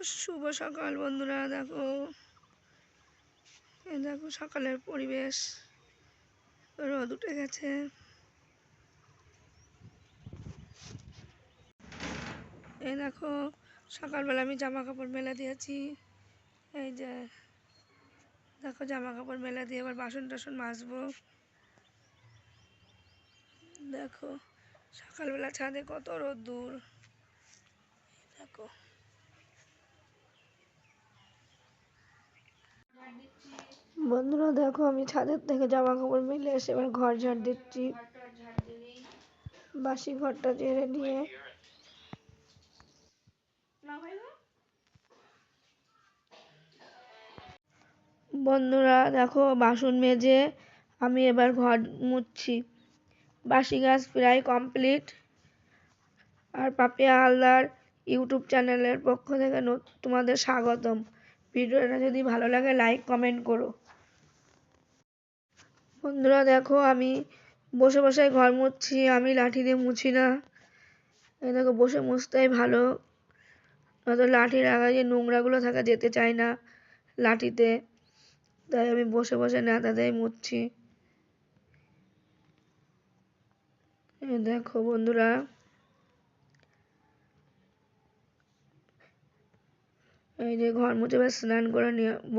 শুভ সকাল বন্ধুরা, দেখো। দেখো সকালের পরিবেশ। রোদ উঠে গেছে। এই দেখো, সকালবেলা আমি জামা কাপড় মেলা দিয়েছি। এই যে, দেখো জামা কাপড় মেলা দিয়ে এবার বাসন টাসন মাজবো। দেখো, সকালবেলা ছাদে কত রোদ দূর। দেখো। বন্ধুরা দেখো, আমি ছাদের থেকে জামা কাপড় মেলে এসে এবার ঘর ঝাড় দিচ্ছি। বাসি ঘরটা ঝেড়ে নিয়ে। বন্ধুরা দেখো, বাসন মেজে আমি এবার ঘর মুছছি। বাসি গাছ প্রায় কমপ্লিট আর পাপিয়া হালদার ইউটিউব চ্যানেলের পক্ষ থেকে তোমাদের স্বাগতম। ভিডিওটা যদি ভালো লাগে লাইক কমেন্ট করো। বন্ধুরা দেখো আমি বসে বসে ঘর মুছছি, আমি লাঠি দিয়ে মুছি না। দেখো বসে মুছতেই ভালো। নয়তো লাঠির আগায় যে নোংরাগুলো থাকে যেতে চায় না লাঠিতে। তাই আমি বসে বসে নেতা দিয়ে মুছছি। দেখো বন্ধুরা। এই যে ঘর মুছে স্নান করে নেব।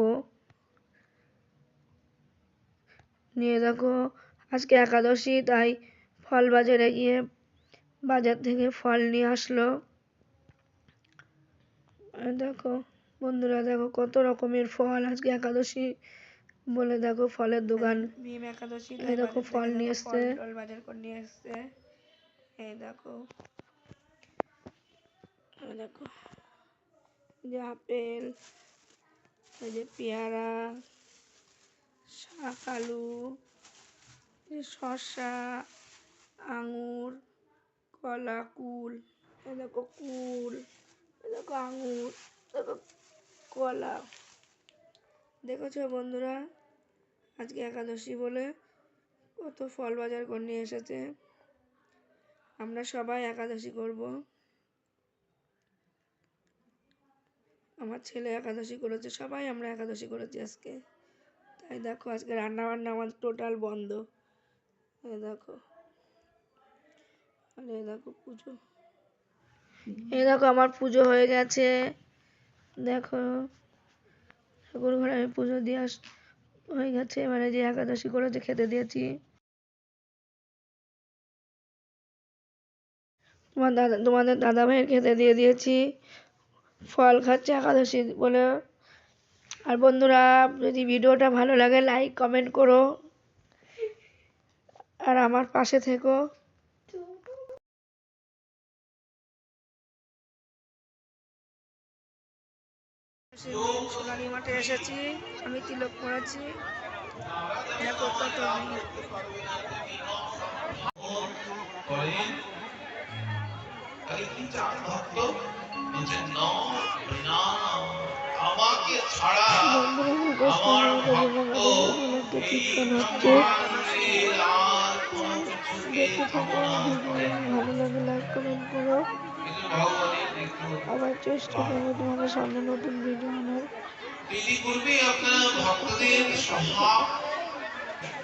নিয়ে দেখো আজকে একাদশী তাই ফল বাজারে গিয়ে বাজার থেকে ফল নিয়ে আসলো। দেখো বন্ধুরা দেখো কত রকমের ফল আজকে একাদশী বলে দেখো ফলের দোকান। ভীম একাদশী এই দেখো ফল নিয়ে এসছে। ফল বাজার করে নিয়ে এসছে। এই দেখো এই দেখো যে আপেল এই যে পেয়ারা শাক, আলু শসা, আঙুর, কলা, কুল দেখো কুল দেখো আঙুর দেখো কলা। দেখেছ বন্ধুরা? আজকে একাদশী বলে কত ফল বাজার করে নিয়ে এসেছে। আমরা সবাই একাদশী করব। আমার ছেলে একাদশী করেছে, সবাই আমরা একাদশী করেছি আজকে। তাই দেখো আজকে রান্না বান্না আমার টোটাল বন্ধ। এই দেখো। আর এই দেখো পুজো। এই দেখো আমার পুজো হয়ে গেছে। দেখো। ঠাকুর ঘরে আমি পুজো দিয়ে আস, হয়ে গেছে। এবারে যে একাদশী করেছে খেতে দিয়েছি। তোমার দাদা, তোমাদের দাদা ভাইয়ের খেতে দিয়ে দিয়েছি। ফল খাচ্ছে একাদশী বলে। আর বন্ধুরা যদি ভিডিওটা ভালো লাগে লাইক কমেন্ট করো। আর আমার পাশে থেকো। সোনালী মাঠে এসেছি আমি তিলক পড়েছি। দেখো কত ভক্ত কীর্তন হচ্ছে দেখতে থাকো। ভালো লাগে লাইক কমেন্ট করো। আবার চেষ্টা করব তোমাদের সামনে নতুন ভিডিও আনার। আপনারা ভক্তদের স্বভাব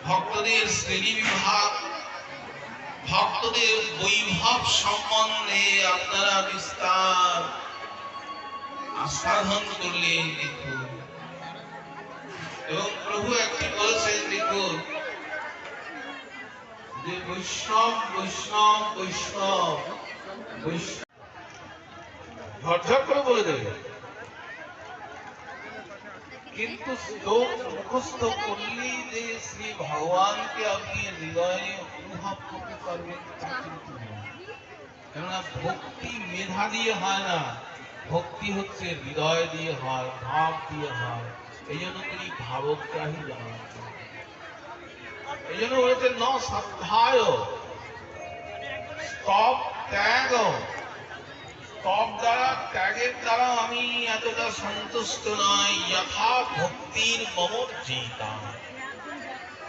ভক্তদের শ্রেণি বিভাগ ভক্তদের বৈভব সম্বন্ধে আপনারা বিস্তার আস্বাদন করলেন দেখুন এবং প্রভু একটি বলেছেন দেখুন যে বৈষ্ণব বৈষ্ণব বৈষ্ণব বৈষ্ণব। করে বলে দেবে। কিন্তু শ্লোক মুখস্থ করলেই যে শ্রী ভগবানকে আপনি হৃদয়ে অনুভব করতে পারবেন কেননা ভক্তি মেধা দিয়ে হয় না। ভক্তি হচ্ছে হৃদয় দিয়ে হয়, ভাব দিয়ে হয়। এই জন্য তিনি ভাবগ্রাহী জানান। এই জন্য বলেছেন, ন ত্যাগ। তপ দ্বারা, ত্যাগের দ্বারা আমি এতটা সন্তুষ্ট নই, যথা ভক্তির মমর্জিতা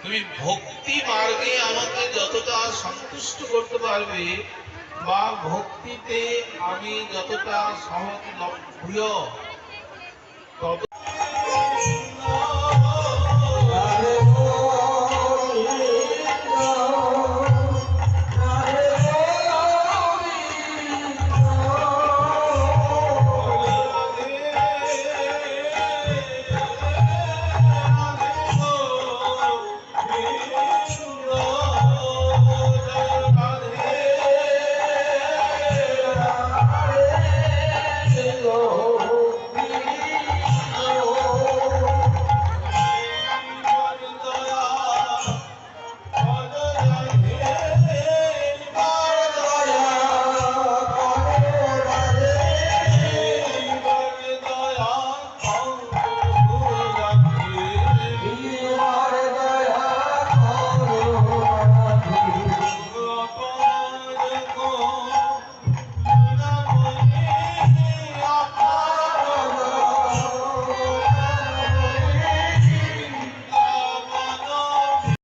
তুমি ভক্তি মার্গে আমাকে যতটা সন্তুষ্ট করতে পারবে বা ভক্তিতে আমি যতটা সহজলভ্য তত